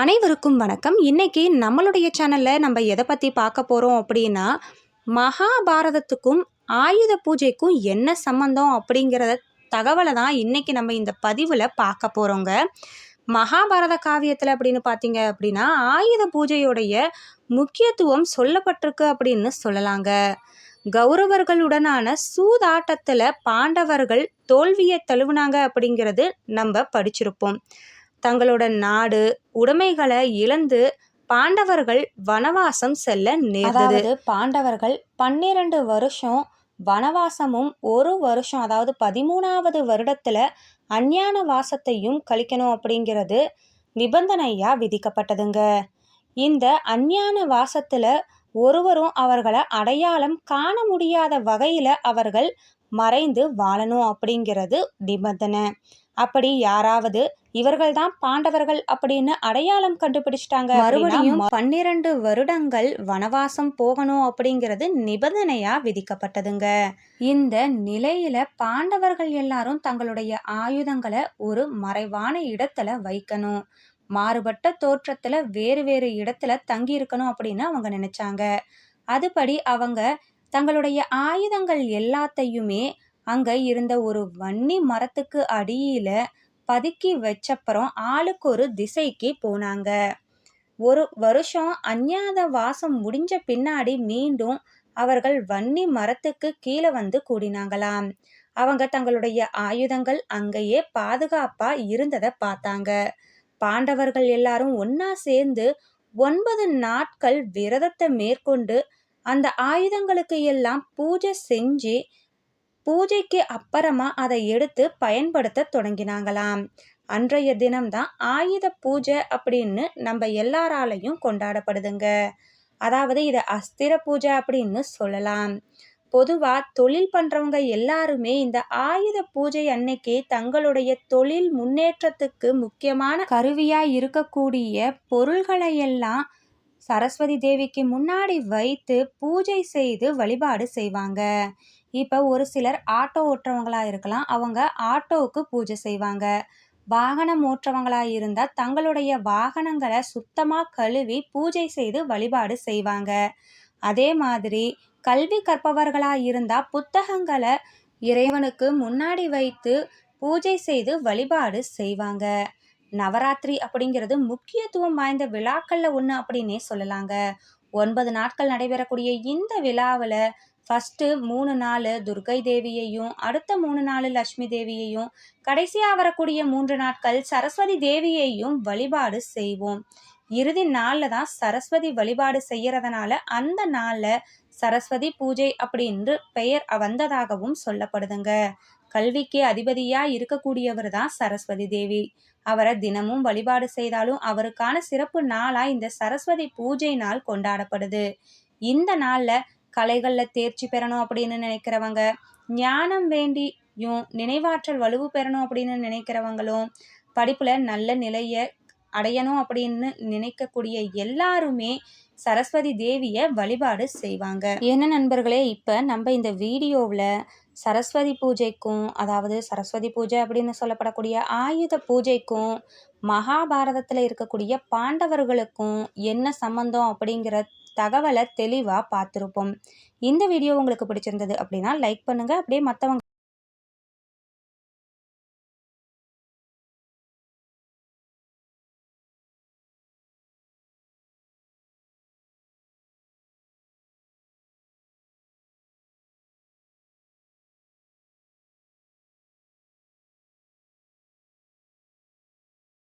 அனைவருக்கும் வணக்கம். இன்றைக்கி நம்மளுடைய சேனலில் நம்ம எதை பற்றி பார்க்க போகிறோம் அப்படின்னா மகாபாரதத்துக்கும் ஆயுத பூஜைக்கும் என்ன சம்மந்தம் அப்படிங்கிறத தகவலை தான் இன்றைக்கி நம்ம இந்த பதிவில் பார்க்க போகிறோங்க மகாபாரத காவியத்தில் அப்படின்னு பார்த்தீங்க அப்படின்னா ஆயுத பூஜையுடைய முக்கியத்துவம் சொல்லப்பட்டிருக்கு அப்படின்னு சொல்லலாங்க. கௌரவர்களுடனான சூதாட்டத்தில் பாண்டவர்கள் தோல்வியை தழுவுனாங்க அப்படிங்கிறது நம்ம படிச்சிருப்போம். தங்களோட நாடு உடைமைகளை இழந்து பாண்டவர்கள் வனவாசம் செல்ல நேர்ந்தது. பாண்டவர்கள் பன்னிரண்டு வருஷம் வனவாசமும் ஒரு வருஷம் அதாவது பதிமூணாவது வருடத்துல அஞ்ஞான வாசத்தையும் கழிக்கணும் அப்படிங்கிறது நிபந்தனையா விதிக்கப்பட்டதுங்க. இந்த அஞ்ஞான வாசத்துல ஒருவரும் அவர்களை அடையாளம் காண முடியாத வகையில அவர்கள் மறைந்து வாழணும் அப்படிங்கிறது நிபந்தனை. அப்படி யாராவது இவர்கள் தான் பாண்டவர்கள் அப்படின்னு அடையாளம் கண்டுபிடிச்சிட்டாங்க மறுபடியும் பன்னிரண்டு வருடங்கள் வனவாசம் போகணும் அப்படிங்கிறது நிபந்தனையா விதிக்கப்பட்டதுங்க. இந்த நிலையில பாண்டவர்கள் எல்லாரும் தங்களுடைய ஆயுதங்களை ஒரு மறைவான இடத்துல வைக்கணும். மாறுபட்ட தோற்றத்துல வேறு வேறு இடத்துல தங்கி இருக்கணும் அப்படின்னு அவங்க நினைச்சாங்க. அதுபடி அவங்க தங்களுடைய ஆயுதங்கள் எல்லாத்தையுமே அங்க இருந்த ஒரு வன்னி மரத்துக்கு அடியில பதுக்கி வச்சப்புறம் ஆளுக்கு ஒரு திசைக்கு போனாங்க. ஒரு வருஷம் அஞ்ஞாத வாசம் முடிஞ்ச பின்னாடி மீண்டும் அவர்கள் வன்னி மரத்துக்கு கீழே வந்து கூடினாங்களாம். அவங்க தங்களுடைய ஆயுதங்கள் அங்கேயே பாதுகாப்பா இருந்ததை பார்த்தாங்க. பாண்டவர்கள் எல்லாரும் ஒன்னா சேர்ந்து ஒன்பது நாட்கள் விரதத்தை மேற்கொண்டு அந்த ஆயுதங்களுக்கு எல்லாம் பூஜை செஞ்சு பூஜைக்கு அப்புறமா அதை எடுத்து பயன்படுத்த தொடங்கினாங்களாம். அன்றைய தினம்தான் ஆயுத பூஜை அப்படின்னு நம்ம எல்லாராலையும் கொண்டாடப்படுதுங்க. அதாவது இதை அஸ்திர பூஜை அப்படின்னு சொல்லலாம். பொதுவாக தொழில் பண்ணுறவங்க எல்லாருமே இந்த ஆயுத பூஜை அன்னைக்கு தங்களுடைய தொழில் முன்னேற்றத்துக்கு முக்கியமான கருவியாக இருக்கக்கூடிய பொருள்களை எல்லாம் சரஸ்வதி தேவிக்கு முன்னாடி வைத்து பூஜை செய்து வழிபாடு செய்வாங்க. இப்போ ஒரு சிலர் ஆட்டோ ஓட்டுறவங்களாக இருக்கலாம். அவங்க ஆட்டோவுக்கு பூஜை செய்வாங்க. வாகனம் ஓட்டுறவங்களாக இருந்தால் தங்களுடைய வாகனங்களை சுத்தமாக கழுவி பூஜை செய்து வழிபாடு செய்வாங்க. அதே மாதிரி கல்வி கற்பவர்களாக இருந்தால் புத்தகங்களை இறைவனுக்கு முன்னாடி வைத்து பூஜை செய்து வழிபாடு செய்வாங்க. நவராத்திரி அப்படிங்கிறது முக்கியத்துவம் வாய்ந்த விழாக்களில் ஒன்று அப்படின்னே சொல்லலாங்க. ஒன்பது நாட்கள் நடைபெறக்கூடிய இந்த விழாவில் ஃபஸ்ட்டு மூணு நாள் துர்கை தேவியையும் அடுத்த மூணு நாள் லக்ஷ்மி தேவியையும் கடைசியாக வரக்கூடிய மூன்று நாட்கள் சரஸ்வதி தேவியையும் வழிபாடு செய்வோம். இறுதி நாளில் தான் சரஸ்வதி வழிபாடு செய்யறதுனால அந்த நாளில் சரஸ்வதி பூஜை அப்படின்று பெயர் வந்ததாகவும் சொல்லப்படுதுங்க. கல்விக்கு அதிபதியாக இருக்கக்கூடியவர் தான் சரஸ்வதி தேவி. அவரை தினமும் வழிபாடு செய்தாலும் அவருக்கான சிறப்பு நாளாக இந்த சரஸ்வதி பூஜை நாள் கொண்டாடப்படுது. இந்த நாளில் கலைகளில் தேர்ச்சி பெறணும் அப்படின்னு நினைக்கிறவங்க ஞானம் வேண்டியும் நினைவாற்றல் வலுவு பெறணும் அப்படின்னு நினைக்கிறவங்களும் படிப்பில் நல்ல நிலையை அடையணும் அப்படின்னு நினைக்கக்கூடிய எல்லாருமே சரஸ்வதி தேவியை வழிபாடு செய்வாங்க. என்ன நண்பர்களே இப்போ நம்ம இந்த வீடியோவில் சரஸ்வதி பூஜைக்கும் அதாவது சரஸ்வதி பூஜை அப்படின்னு சொல்லப்படக்கூடிய ஆயுத பூஜைக்கும் மகாபாரதத்தில் இருக்கக்கூடிய பாண்டவர்களுக்கும் என்ன சம்பந்தம் அப்படிங்கிற தகவலை தெளிவாக பார்த்துருப்போம். இந்த வீடியோ உங்களுக்கு பிடிச்சிருந்தது அப்படின்னா லைக் பண்ணுங்கள் அப்படியே மற்றவங்க